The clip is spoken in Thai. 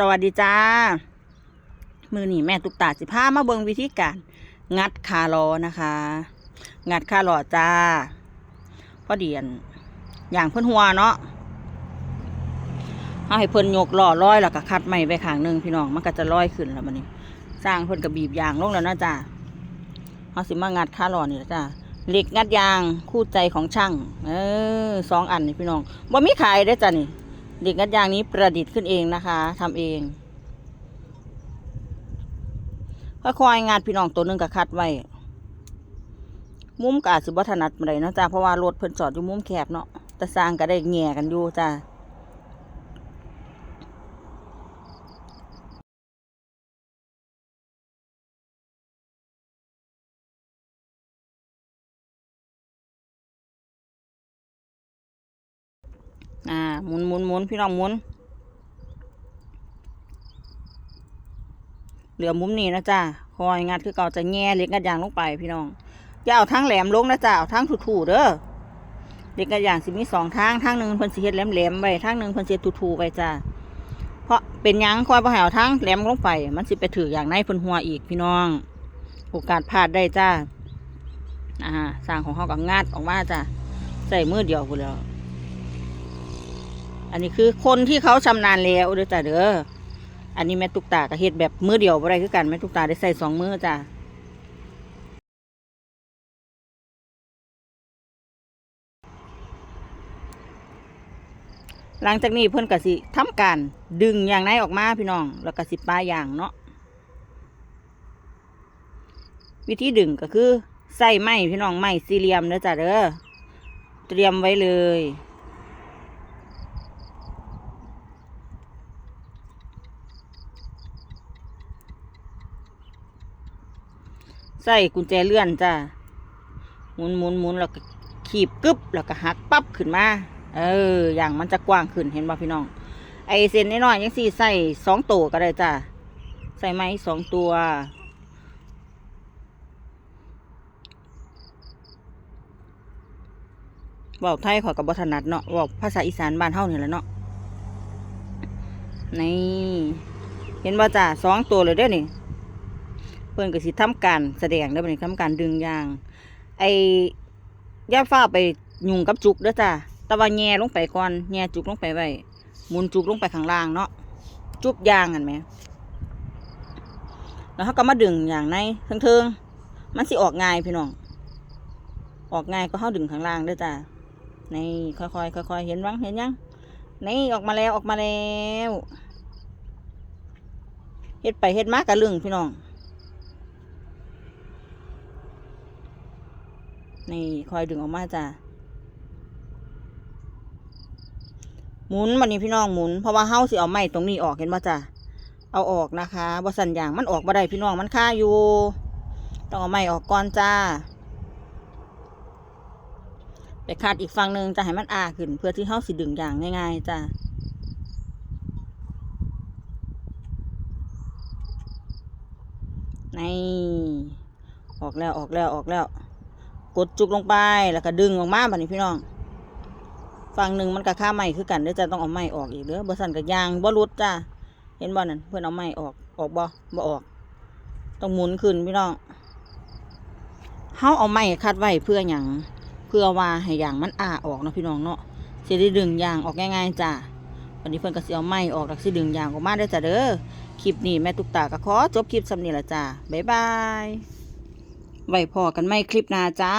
สวัสดีจ้า มือหนีแม่ตุกตาสิพามาเบิงวิธีการ งัดคาลอนะคะ งัดคาลอจ้าพอเดียน อย่างเพิ่นหัวเนาะเอาให้เพิ่นยกล่อร้อยแล้วก็คัดไม้ไปข้างหนึ่งพี่น้องมันก็จะลอยขึ้นแล้วมันนี้สร้างเพิ่นก็บีบยางลงแล้วนะจ้าเอาสิมางัดคาลอนี่จ้าเหล็กงัดยางคู่ใจของช่าง เออสองอันนี่พี่น้องบ่มีขายเด้จ้านี่ เด็กงัดยางนี้ประดิษฐ์ขึ้นเองนะคะทำเองค่อยๆงานพี่น้องตัวหนึงกับคัดไว้มุมกาสิวัฒนัดมาเลยนะจ้าเพราะว่ารถเพิ่นจอดอยู่มุมแคบเนาะแต่สร้างก็ได้แง่กันอยู่จ้า อ่าหมุนหมุนหมุนพี่น้องหมุน เหลือมุมนี้นะจ้าคอยงัดคือเก่าจะแง่เล็กงัดยางลงไปพี่น้องอย่าเอาทั้งแหลมลงนะจ้าเอาทั้งถูๆเด้อเล็กงัดยางสิมีสองทางทางหนึ่งเพิ่นสิเฮ็ดแหลมๆไว้ทางหนึ่งเพิ่นสิเฮ็ดถูๆไว้จ้าเพราะเป็นยังคอยบ่ห้เอาทั้งแหลมลงไป มันสิไปถืออย่างในเพิ่นหัวอีกพี่น้อง โอกาสพลาดได้จ้าอ่าสร้างของเขาก็งัดออกมาจ้าใส่มือเดียวพุ่นแล้ว อันนี้คือคนที่เขาชำนาญแล้วเด้อจ้าเด้ออันนี้แม่ตุกตาก็เฮ็ดแบบมือเดียวบ่ได้คือกันแม่ตุกตาได้ใส่สองมือจ้ะหลังจากนี้เพิ่นก็สิทำการดึงอย่างในออกมาพี่น้อง แล้วก็สิป้ายางเนาะวิธีดึงก็คือใส่ไม้พี่น้องไม้สี่เหลี่ยมเด้อจ้ะเด้อเตรียมไว้เลย ใส่กุญแจเลื่อนจ้าหมุนหมุนหมุนแล้วก็ขีบกึบแล้วก็หักปั๊บขึ้นมา เออ อย่างมันจะกว้างขึ้นเห็นป่ะพี่น้อง ไอเส้นน้อยๆยังสี่ใส่สองตัวก็ได้จ้าใส่ไหมสองตัวเว่าไทยขอกับบถนัดเนาะเว่าภาษาอีสานบ้านเฮานี่แหละเนาะ นี่ เห็นว่าจ้าสองตัวเลยเด้อนี่ เพื่อนก็สิทำการแสดงได้อบัดนี้ทำการดึงยาง ไอ้ย่าฟ้าไปยุงกับจุกเด้อจ้าแต่ว่าแง่ลงไปก่อนแง่จุกลงไปไว้หมุนจุกลงไปข้างล่างเนาะจุบยางกันไหมแล้วเขาก็มาดึงอย่างในเทิงๆมันสิออกง่ายพี่น้องออกง่ายก็เขาดึงข้างล่างเด้อจ้านี่ค่อยๆค่อยๆเห็นวังเห็นยังนี่ออกมาแล้วออกมาแล้วเฮ็ดไปเฮ็ดมากกะลึงพี่น้อง นี่คอยดึงออกมาจ้ะหมุนวันนี้พี่น้องหมุนเพราะว่าเฮาสิเอาไม้ตรงนี้ออกเห็นป่ะจ้ะเอาออกนะคะบ่สันอย่างมันออกบ่ได้พี่น้องมันค่าอยู่ ต้องเอาไม้ออกก่อนจ้าไปคาดอีกฝั่งหนึ่งจะให้มันอาขึ้น เพื่อที่เฮาสิดึงอย่างง่าย ๆจ้ะนี่ออกแล้วออกแล้วออกแล้ว กดจุกลงไปแล้วก็ดึงออกมาแบบนี้พี่น้องฝั่งหนึ่งมันกับข้าไม้คือกันเดี๋ยวจะต้องเอาไม้ออกอีกเด้อบ่สันกับยางบ่รุดจ้าเห็นบ่นั่นเพื่อนเอาไม้ออกออกบ่บ่ออก ต้องหมุนขึ้นพี่น้องเฮาเอาไม้คัดไว้เพื่อหยังเพื่อว่าให้ยางมันอ้าออกนะพี่น้องเนาะสิได้ดึงยางออกง่ายๆจ้าวันนี้เพื่อนก็สิเอาไม้ออกแล้วสิดึงยางออกมาได้จ้าเด้อคลิปนี้แม่ตุกตาก็ขอจบคลิปสำเนี้ละจ้าบ๊ายบาย ไว้พอกันไม่คลิปหน้าจ้า